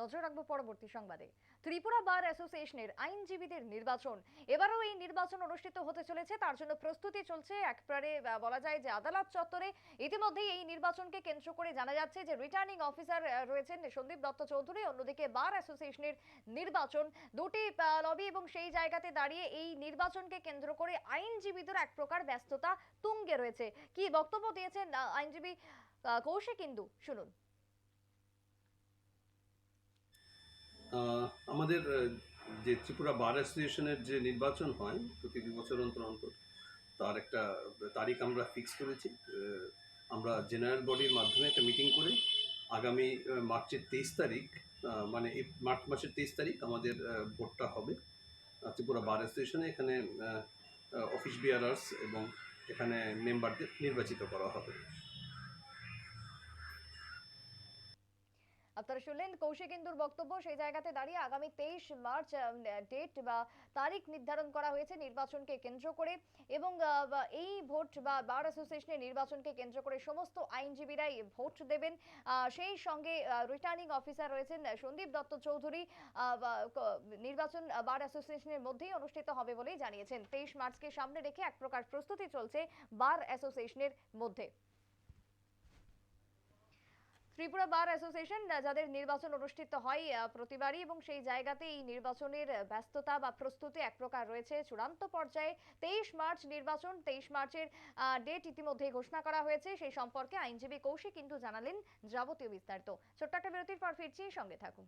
নজর রাখব পরবর্তী সংবাদে। ত্রিপুরা বার অ্যাসোসিয়েশনের আইনজীবীদের নির্বাচন। এবারও এই নির্বাচন অনুষ্ঠিত হতে চলেছে, তার জন্য প্রস্তুতি চলছে একবারে বলা যায় যে আদালত চত্বরে। ইতিমধ্যেই এই নির্বাচনকে কেন্দ্র করে জানা যাচ্ছে যে রিটার্নিং অফিসার রয়েছেন সন্দীপ দত্ত চৌধুরী, অন্যদিকে বার অ্যাসোসিয়েশনের নির্বাচন। দুটি লবি এবং সেই জায়গাতে দাঁড়িয়ে এই নির্বাচনকে কেন্দ্র করে আইনজীবীদের এক প্রকার ব্যস্ততা তুঙ্গে রয়েছে। কি বক্তব্য দিয়েছেন আইনজীবী কৌশিক ইন্দু? শুনুন। আমাদের যে ত্রিপুরা বার অ্যাসোসিয়েশনের যে নির্বাচন হয়, প্রতি দু বছর অন্তর অন্তর, তার একটা তারিখ আমরা ফিক্স করেছি। আমরা জেনারেল বডির মাধ্যমে একটা মিটিং করে আগামী মার্চের তেইশ তারিখ মানে এই মার্চ মাসের তেইশ তারিখ আমাদের ভোটটা হবে। ত্রিপুরা বার অ্যাসোসিয়েশনে এখানে অফিস বিয়ারার্স এবং এখানে মেম্বারদের নির্বাচিত করা হবে। আপনারা শুনলেন কৌশিক ইন্দুর বক্তব্য। সেই জায়গাতে দাঁড়িয়ে আগামী তেইশ মার্চ ডেট বা তারিখ নির্ধারণ করা হয়েছে নির্বাচনকে কেন্দ্র করে এবং এই ভোট বা বার অ্যাসোসিয়েশনের নির্বাচনকে কেন্দ্র করে সমস্ত আইনজীবীরাই ভোট দেবেন। সেই সঙ্গে রিটার্নিং অফিসার রয়েছেন সন্দীপ দত্ত চৌধুরী। নির্বাচন বার অ্যাসোসিয়েশনের মধ্যেই অনুষ্ঠিত হবে বলেই জানিয়েছেন। তেইশ মার্চকে সামনে রেখে এক প্রকার প্রস্তুতি চলছে বার অ্যাসোসিয়েশনের মধ্যে। ত্রিপুরা বার অ্যাসোসিয়েশন যাদের নির্বাচন অনুষ্ঠিত হয় প্রতিবারই এবং সেই জায়গাতে এই নির্বাচনের ব্যস্ততা বা প্রস্তুতি এক প্রকার রয়েছে। চূড়ান্ত পর্যায়ে তেইশ মার্চ নির্বাচন, তেইশ মার্চের ডেট ইতিমধ্যে ঘোষণা করা হয়েছে। সেই সম্পর্কে আইনজীবী কৌশিক কিন্তু জানালেন যাবতীয় বিস্তারিত। ছোট্ট একটা বিরতির পর ফিরছি, সঙ্গে থাকুন।